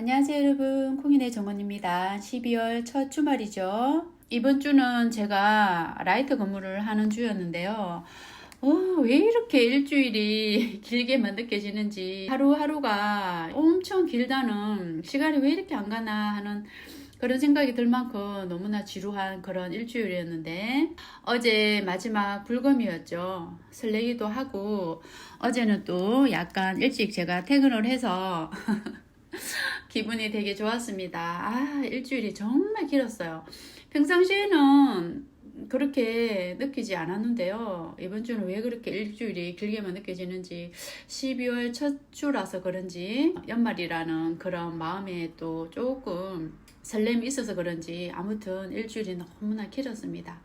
안녕하세요 여러분. 콩인의 정원입니다. 12월 첫 주말이죠. 이번 주는 제가 라이트 근무를 하는 주였는데요. 어, 왜 이렇게 일주일이 길게만 느껴지는지 하루하루가 엄청 길다는 시간이 왜 이렇게 안 가나 하는 그런 생각이 들 만큼 너무나 지루한 그런 일주일이었는데 어제 마지막 불금이었죠. 설레기도 하고 어제는 또 약간 일찍 제가 퇴근을 해서 기분이 되게 좋았습니다. 아, 일주일이 정말 길었어요. 평상시에는 그렇게 느끼지 않았는데요. 이번 주는 왜 그렇게 일주일이 길게만 느껴지는지 12월 첫 주라서 그런지 연말이라는 그런 마음에 또 조금 설렘이 있어서 그런지 아무튼 일주일이 너무나 길었습니다.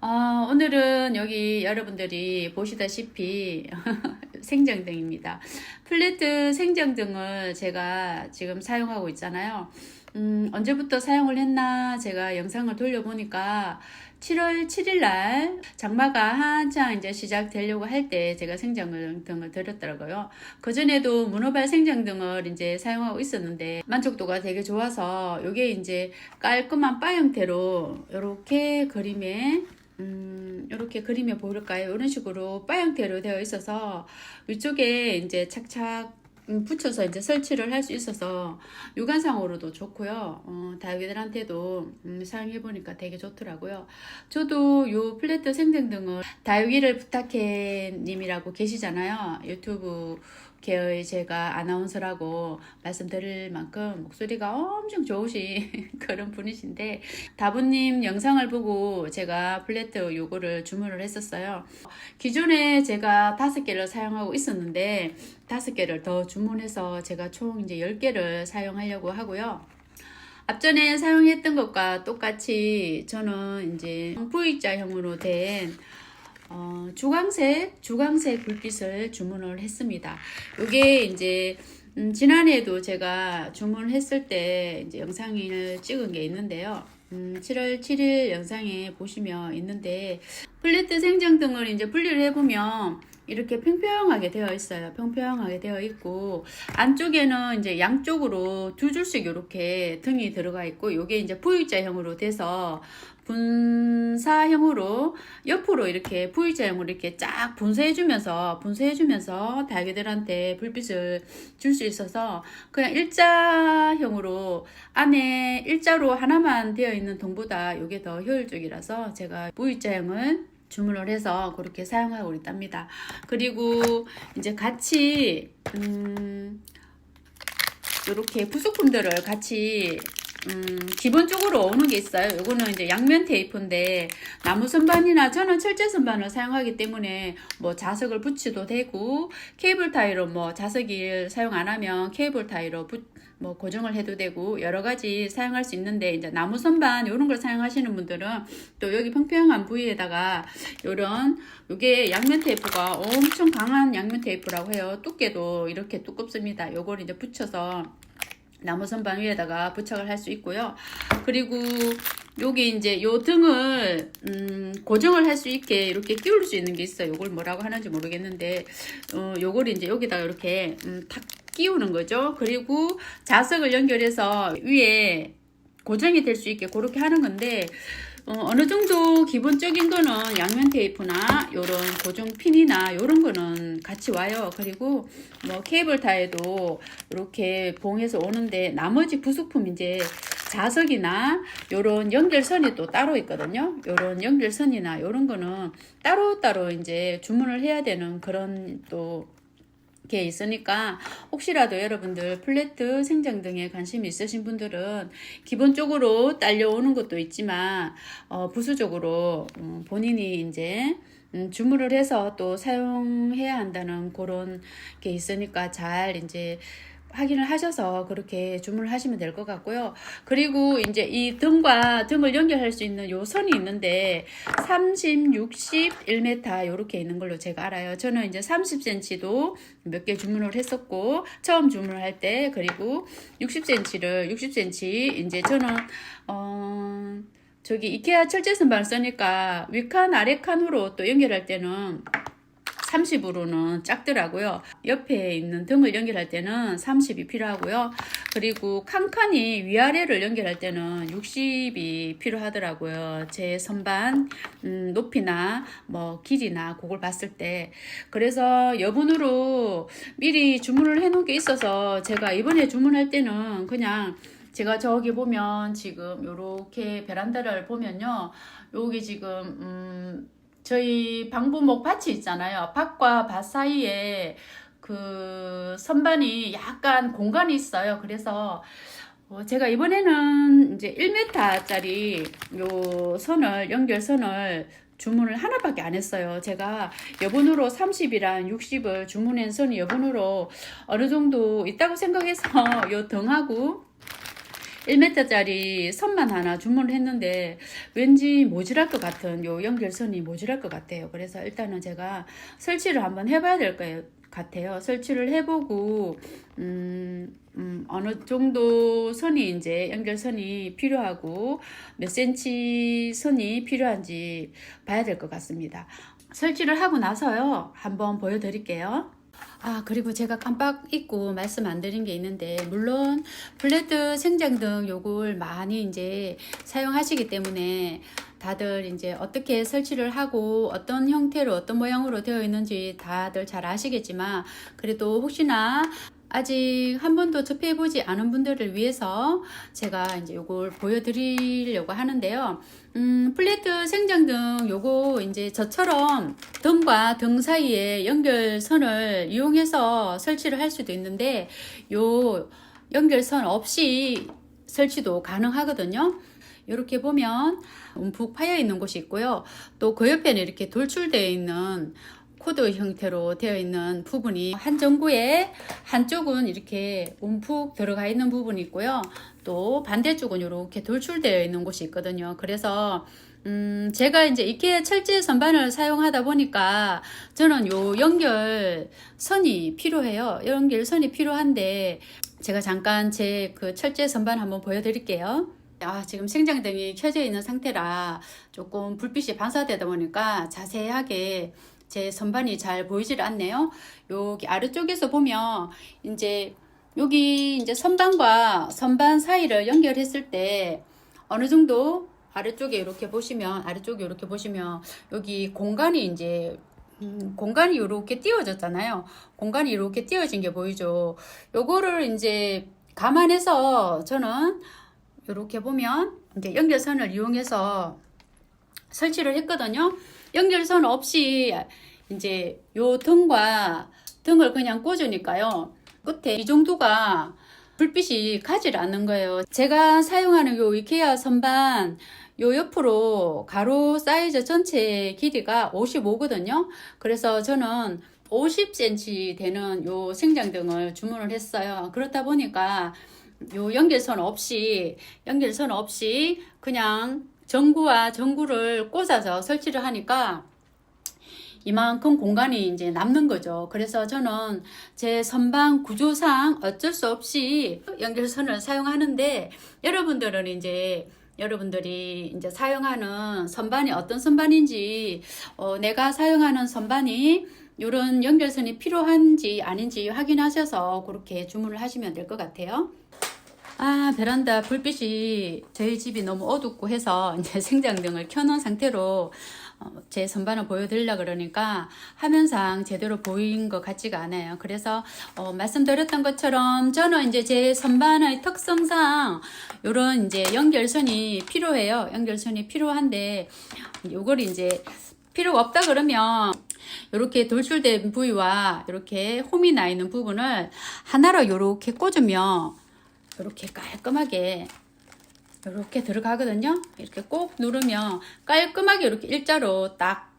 어, 오늘은 여기 여러분들이 보시다시피 생정등입니다. 플래트 생정등을 제가 지금 사용하고 있잖아요. 음, 언제부터 사용을 했나 제가 영상을 돌려보니까 7월 7일 날 장마가 한창 이제 시작되려고 할 때 제가 생정등을 드렸더라고요. 그전에도 문어발 생정등을 이제 사용하고 있었는데 만족도가 되게 좋아서 이게 이제 깔끔한 바 형태로 이렇게 그림에 음, 이렇게 그림에 보일까요? 이런 식으로 바 형태로 되어 있어서 위쪽에 이제 착착 음, 붙여서 이제 설치를 할 수 있어서 육안상으로도 좋고요. 어, 다육이들한테도 음, 사용해 보니까 되게 좋더라고요. 저도 요 플래트 생등등을 다육이를 부탁해 님이라고 계시잖아요. 유튜브 계의 제가 아나운서라고 말씀드릴 만큼 목소리가 엄청 좋으신 그런 분이신데 다부님 영상을 보고 제가 플래트 요거를 주문을 했었어요. 기존에 제가 다섯 개를 사용하고 있었는데 다섯 개를 더 주문해서 제가 총 이제 10개를 사용하려고 하고요. 앞전에 사용했던 것과 똑같이 저는 이제 V자형으로 된 어, 주광색, 주광색 불빛을 주문을 했습니다. 이게 이제 음, 지난해에도 제가 주문을 했을 때 이제 영상을 찍은 게 있는데요. 음, 7월 7일 영상에 보시면 있는데 플래트 생정등을 이제 분리를 해보면 이렇게 평평하게 되어 있어요. 평평하게 되어 있고 안쪽에는 이제 양쪽으로 두 줄씩 이렇게 등이 들어가 있고 이게 이제 V자형으로 돼서 분사형으로 옆으로 이렇게 V자형으로 이렇게 쫙 분쇄해주면서 분쇄해주면서 다육이들한테 불빛을 줄 수 있어서 그냥 일자형으로 안에 일자로 하나만 되어 있는 동보다 이게 더 효율적이라서 제가 V자형을 주문을 해서 그렇게 사용하고 있답니다. 그리고 이제 같이 음 이렇게 부속품들을 같이 음, 기본적으로 오는 게 있어요. 요거는 이제 양면 테이프인데 나무 선반이나 저는 철제 선반을 사용하기 때문에 뭐 자석을 붙여도 되고 케이블 타이로 뭐 자석을 사용 안 하면 케이블 타이로 붙, 뭐 고정을 해도 되고 여러 가지 사용할 수 있는데 이제 나무 선반 이런 걸 사용하시는 분들은 또 여기 평평한 부위에다가 요런 요게 양면 테이프가 엄청 강한 양면 테이프라고 해요. 두께도 이렇게 두껍습니다. 요걸 이제 붙여서 나무 선반 위에다가 부착을 할 수 있고요. 그리고 여기 이제 요 등을 음, 고정을 할 수 있게 이렇게 끼울 수 있는 게 있어요. 요걸 뭐라고 하는지 모르겠는데 어, 요걸 이제 여기다가 이렇게 음, 탁 끼우는 거죠. 그리고 자석을 연결해서 위에 고정이 될 수 있게 그렇게 하는 건데 어, 느 정도 기본적인 거는 양면 테이프나 요런 고정 핀이나 요런 거는 같이 와요. 그리고 뭐 케이블 타에도 이렇게 봉에서 오는데 나머지 부속품 이제 자석이나 요런 연결선이 또 따로 있거든요. 요런 연결선이나 요런 거는 따로따로 이제 주문을 해야 되는 그런 또 게 있으니까 혹시라도 여러분들 플래트 생장 등에 관심이 있으신 분들은 기본적으로 딸려오는 것도 있지만 어, 부수적으로 음, 본인이 이제 음, 주문을 해서 또 사용해야 한다는 그런 게 있으니까 잘 이제 확인을 하셔서 그렇게 주문을 하시면 될 것 같고요. 그리고 이제 이 등과 등을 연결할 수 있는 요 선이 있는데 30, 60, 1m 요렇게 있는 걸로 제가 알아요. 저는 이제 30cm도 몇 개 주문을 했었고 처음 주문을 할 때 그리고 60cm를 60cm 이제 저는 어 저기 이케아 철제 선반을 쓰니까 위칸 아래 칸으로 또 연결할 때는 30으로는 작더라고요. 옆에 있는 등을 연결할 때는 30이 필요하고요. 그리고 칸칸이 위아래를 연결할 때는 60이 필요하더라고요. 제 선반 음, 높이나 뭐 길이나 그걸 봤을 때 그래서 여분으로 미리 주문을 해 놓은 게 있어서 제가 이번에 주문할 때는 그냥 제가 저기 보면 지금 요렇게 베란다를 보면요. 여기 지금 음 저희 방부목 밭이 있잖아요. 밭과 밭 사이에 그 선반이 약간 공간이 있어요. 그래서 어, 제가 이번에는 이제 1m짜리 요 선을 연결선을 주문을 하나밖에 안 했어요. 제가 여분으로 30이랑 60을 주문한 선이 여분으로 어느 정도 있다고 생각해서 요 등하고 1m짜리 선만 하나 주문을 했는데 왠지 모자랄 것 같은 요 연결선이 모자랄 것 같아요. 그래서 일단은 제가 설치를 한번 해봐야 될 거예요. 같아요. 설치를 해보고 음, 음, 어느 정도 선이 이제 연결선이 필요하고 몇 센치 선이 필요한지 봐야 될 것 같습니다. 설치를 하고 나서요. 한번 보여드릴게요. 아, 그리고 제가 깜빡 잊고 말씀 안 드린 게 있는데, 물론, 플랫 생장 등 요걸 많이 이제 사용하시기 때문에, 다들 이제 어떻게 설치를 하고, 어떤 형태로, 어떤 모양으로 되어 있는지 다들 잘 아시겠지만, 그래도 혹시나 아직 한 번도 접해 보지 않은 분들을 위해서 제가 이제 요걸 보여드리려고 하는데요. 음, 플레트 생장등 요거 이제 저처럼 등과 등 사이에 연결선을 이용해서 설치를 할 수도 있는데 요 연결선 없이 설치도 가능하거든요. 이렇게 보면 움푹 파여 있는 곳이 있고요. 또 그 옆에는 이렇게 돌출되어 있는 코드 형태로 되어 있는 부분이 한 전구에 한쪽은 이렇게 움푹 들어가 있는 부분이 있고요. 또 반대쪽은 이렇게 돌출되어 있는 곳이 있거든요. 그래서 음, 제가 이제 이케아 철제 선반을 사용하다 보니까 저는 요 연결 선이 필요해요. 연결 선이 필요한데 제가 잠깐 제 그 철제 선반 한번 보여드릴게요. 아, 지금 생장등이 켜져 있는 상태라 조금 불빛이 반사되다 보니까 자세하게 제 선반이 잘 보이질 않네요. 여기 아래쪽에서 보면 이제 여기 이제 선반과 선반 사이를 연결했을 때 어느 정도 아래쪽에 이렇게 보시면 아래쪽에 이렇게 보시면 여기 공간이 이제 음, 공간이 이렇게 띄워졌잖아요. 공간이 이렇게 띄워진 게 보이죠. 요거를 이제 감안해서 저는 이렇게 보면 이제 연결선을 이용해서 설치를 했거든요. 연결선 없이 이제 요 등과 등을 그냥 꽂으니까요. 끝에 이 정도가 불빛이 가질 않는 거예요. 제가 사용하는 요 이케아 선반 요 옆으로 가로 사이즈 전체 길이가 55거든요. 그래서 저는 50cm 되는 요 생장등을 주문을 했어요. 그렇다 보니까 요 연결선 없이 연결선 없이 그냥 전구와 전구를 꽂아서 설치를 하니까 이만큼 공간이 이제 남는 거죠. 그래서 저는 제 선반 구조상 어쩔 수 없이 연결선을 사용하는데 여러분들은 이제 여러분들이 이제 사용하는 선반이 어떤 선반인지 어, 내가 사용하는 선반이 이런 연결선이 필요한지 아닌지 확인하셔서 그렇게 주문을 하시면 될 것 같아요. 아, 베란다 불빛이 저희 집이 너무 어둡고 해서 이제 생장등을 켜놓은 상태로 어, 제 선반을 보여드리려 그러니까 화면상 제대로 보인 것 같지가 않아요. 그래서 어, 말씀드렸던 것처럼 저는 이제 제 선반의 특성상 이런 이제 연결선이 필요해요. 연결선이 필요한데 요걸 이제 필요가 없다 그러면 이렇게 돌출된 부위와 이렇게 홈이 나 있는 부분을 하나로 이렇게 꽂으면 이렇게 깔끔하게 이렇게 들어가거든요. 이렇게 꼭 누르면 깔끔하게 이렇게 일자로 딱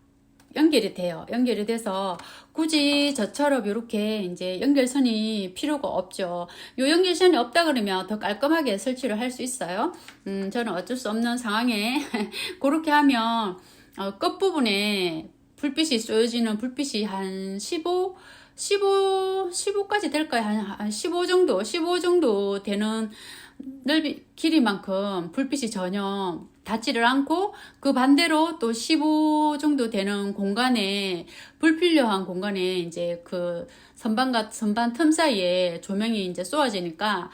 연결이 돼요. 연결이 돼서 굳이 저처럼 이렇게 이제 연결선이 필요가 없죠. 요 연결선이 없다 그러면 더 깔끔하게 설치를 할 수 있어요. 음, 저는 어쩔 수 없는 상황에 그렇게 하면 어, 끝부분에 불빛이 쏘여지는 불빛이 한 15, 15, 15까지 될까요? 한, 한 15 정도, 15 정도 되는 넓이, 길이만큼 불빛이 전혀 닿지를 않고 그 반대로 또 15 정도 되는 공간에 불필요한 공간에 이제 그 선반과 선반 틈 사이에 조명이 이제 쏘아지니까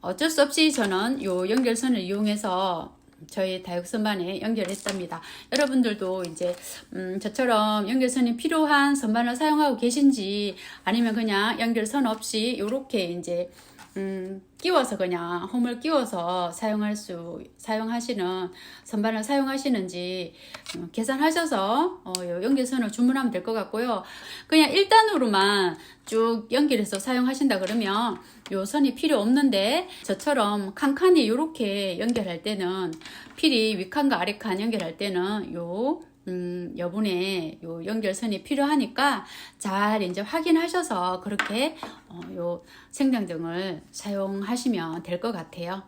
어쩔 수 없이 저는 요 연결선을 이용해서 저희 다육선반에 연결했답니다. 여러분들도 이제 음, 저처럼 연결선이 필요한 선반을 사용하고 계신지 아니면 그냥 연결선 없이 이렇게 이제 음, 끼워서 그냥 홈을 끼워서 사용할 수 사용하시는 선반을 사용하시는지 어, 계산하셔서 어, 요 연결선을 주문하면 될 것 같고요. 그냥 1단으로만 쭉 연결해서 사용하신다 그러면 요 선이 필요 없는데 저처럼 칸칸이 이렇게 연결할 때는 필이 윗칸과 아랫칸 연결할 때는 요 음, 여분의 요 연결선이 필요하니까 잘 이제 확인하셔서 그렇게 어, 요 생장등을 사용하시면 될 것 같아요.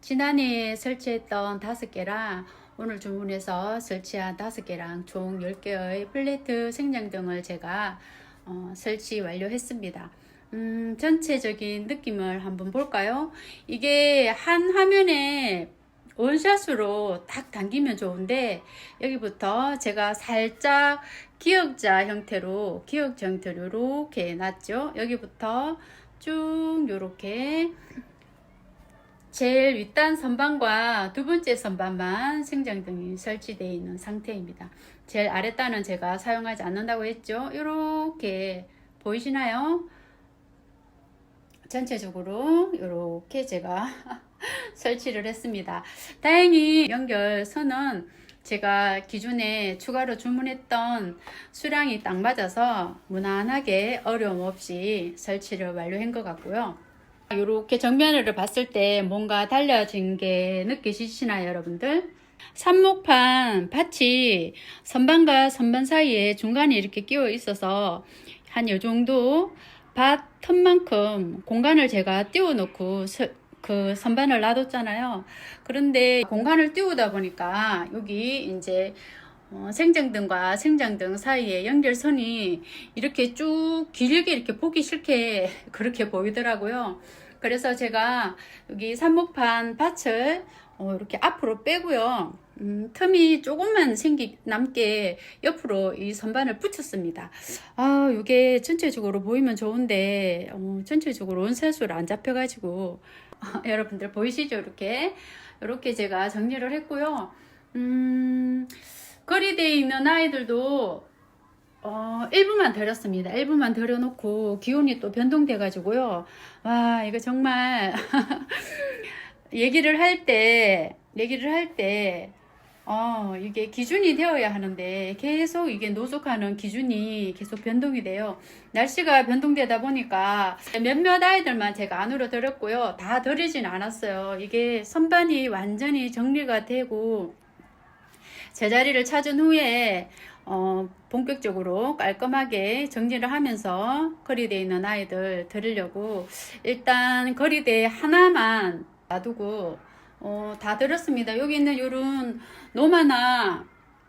지난해 설치했던 다섯 개랑 오늘 주문해서 설치한 다섯 개랑 총 10개의 플레이트 생장등을 제가 어, 설치 완료했습니다. 음, 전체적인 느낌을 한번 볼까요? 이게 한 화면에 원샷으로 딱 당기면 좋은데 여기부터 제가 살짝 기역자 형태로 기역자 형태로 이렇게 놨죠. 여기부터 쭉 요렇게 제일 윗단 선반과 두 번째 선반만 생장등이 설치되어 있는 상태입니다. 제일 아랫단은 제가 사용하지 않는다고 했죠. 이렇게 보이시나요? 전체적으로 이렇게 제가 설치를 했습니다. 다행히 연결선은 제가 기존에 추가로 주문했던 수량이 딱 맞아서 무난하게 어려움 없이 설치를 완료한 것 같고요. 이렇게 정면으로 봤을 때 뭔가 달라진 게 느끼시나요, 여러분들? 삽목판 밭이 선반과 선반 사이에 중간에 이렇게 끼워 있어서 한 요 정도 밭 틈만큼 공간을 제가 띄워 놓고 그 선반을 놔뒀잖아요. 그런데 공간을 띄우다 보니까 여기 이제 어, 생장등과 생장등 사이에 연결선이 이렇게 쭉 길게 이렇게 보기 싫게 그렇게 보이더라고요. 그래서 제가 여기 삽목판 밭을 어, 이렇게 앞으로 빼고요. 음, 틈이 조금만 생기 남게 옆으로 이 선반을 붙였습니다. 아, 이게 전체적으로 보이면 좋은데 어, 전체적으로 원세수를 안 잡혀가지고 여러분들 보이시죠? 이렇게 이렇게 제가 정리를 했고요. 음, 거리대에 있는 아이들도 어, 1부만 들였습니다. 1부만 들여놓고 기온이 또 변동돼가지고요. 와, 이거 정말 얘기를 할 때, 얘기를 할 때, 어, 이게 기준이 되어야 하는데 계속 이게 노숙하는 기준이 계속 변동이 돼요. 날씨가 변동되다 보니까 몇몇 아이들만 제가 안으로 들었고요. 다 들이진 않았어요. 이게 선반이 완전히 정리가 되고 제자리를 찾은 후에 어, 본격적으로 깔끔하게 정리를 하면서 거리대에 있는 아이들 들으려고 일단 거리대 하나만 놔두고 어, 다 들었습니다. 여기 있는 요런 노마나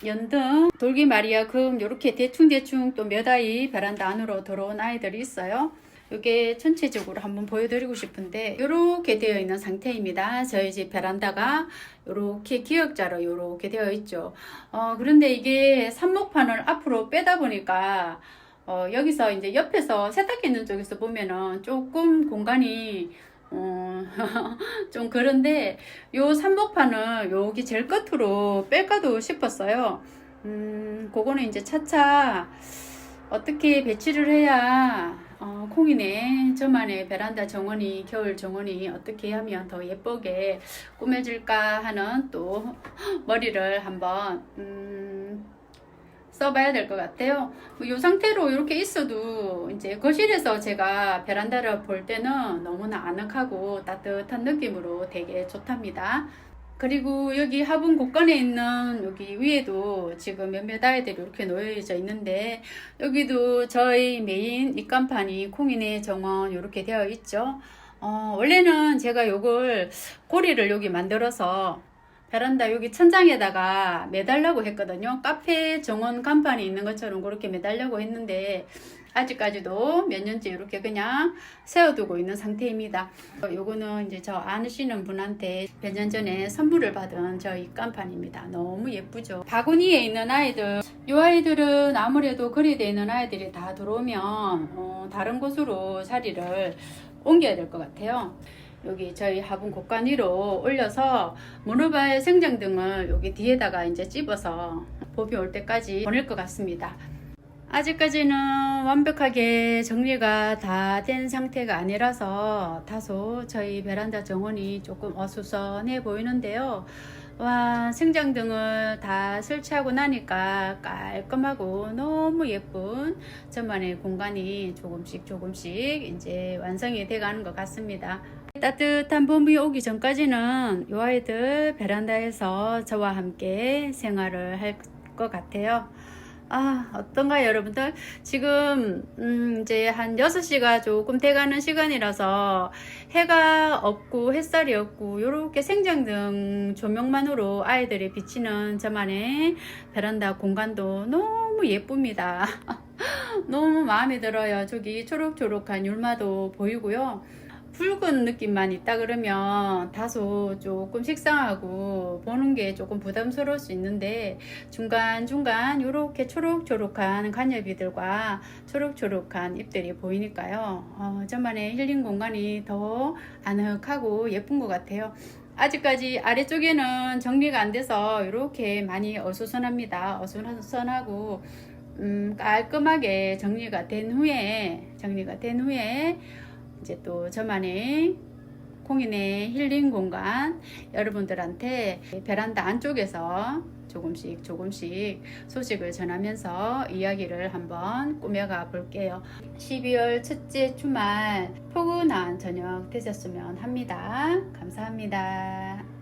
연등, 돌기 마리아 금 요렇게 대충대충 또 몇 아이 베란다 안으로 들어온 아이들이 있어요. 이게 전체적으로 한번 보여드리고 싶은데 이렇게 되어 있는 상태입니다. 저희 집 베란다가 이렇게 기역자로 이렇게 되어 있죠. 어, 그런데 이게 삽목판을 앞으로 빼다 보니까 어, 여기서 이제 옆에서 세탁기 있는 쪽에서 보면은 조금 공간이 어, 좀 그런데 요 삼복판을 여기 제일 끝으로 뺄까도 싶었어요. 음, 그거는 이제 차차 어떻게 배치를 해야 어, 콩이네 저만의 베란다 정원이 겨울 정원이 어떻게 하면 더 예쁘게 꾸며질까 하는 또 머리를 한번 음, 써봐야 될 것 같아요. 이 상태로 이렇게 있어도 이제 거실에서 제가 베란다를 볼 때는 너무나 아늑하고 따뜻한 느낌으로 되게 좋답니다. 그리고 여기 화분 곳간에 있는 여기 위에도 지금 몇몇 아이들이 이렇게 놓여져 있는데 여기도 저희 메인 입간판이 콩이네 정원 이렇게 되어 있죠. 어, 원래는 제가 요걸 고리를 여기 만들어서 베란다 여기 천장에다가 매달라고 했거든요. 카페 정원 간판이 있는 것처럼 그렇게 매달려고 했는데 아직까지도 몇 년째 이렇게 그냥 세워두고 있는 상태입니다. 요거는 이제 저 아시는 분한테 몇 년 전에 선물을 받은 저 입간판입니다. 너무 예쁘죠. 바구니에 있는 아이들, 이 아이들은 아무래도 거리에 있는 아이들이 다 들어오면 어, 다른 곳으로 자리를 옮겨야 될 것 같아요. 여기 저희 화분 곡간 위로 올려서 모노바의 생장 등을 여기 뒤에다가 이제 찝어서 봄이 올 때까지 보낼 것 같습니다. 아직까지는 완벽하게 정리가 다 된 상태가 아니라서 다소 저희 베란다 정원이 조금 어수선해 보이는데요. 와, 생장 등을 다 설치하고 나니까 깔끔하고 너무 예쁜 저만의 공간이 조금씩 조금씩 이제 완성이 돼 가는 것 같습니다. 따뜻한 봄이 오기 전까지는 이 아이들 베란다에서 저와 함께 생활을 할 것 같아요. 아, 어떤가요, 여러분들? 지금, 음, 이제 한 6시가 조금 돼가는 시간이라서 해가 없고 햇살이 없고, 요렇게 생장등 조명만으로 아이들이 비치는 저만의 베란다 공간도 너무 예쁩니다. 너무 마음에 들어요. 저기 초록초록한 율마도 보이고요. 붉은 느낌만 있다 그러면 다소 조금 식상하고 보는 게 조금 부담스러울 수 있는데 중간중간 이렇게 초록초록한 관엽이들과 초록초록한 잎들이 보이니까요. 어, 저만의 힐링 공간이 더 아늑하고 예쁜 것 같아요. 아직까지 아래쪽에는 정리가 안 돼서 이렇게 많이 어수선합니다. 어수선하고 음, 깔끔하게 정리가 된 후에 정리가 된 후에 이제 또 저만의 콩인의 힐링 공간 여러분들한테 베란다 안쪽에서 조금씩 조금씩 소식을 전하면서 이야기를 한번 꾸며가 볼게요. 12월 첫째 주말 포근한 저녁 되셨으면 합니다. 감사합니다.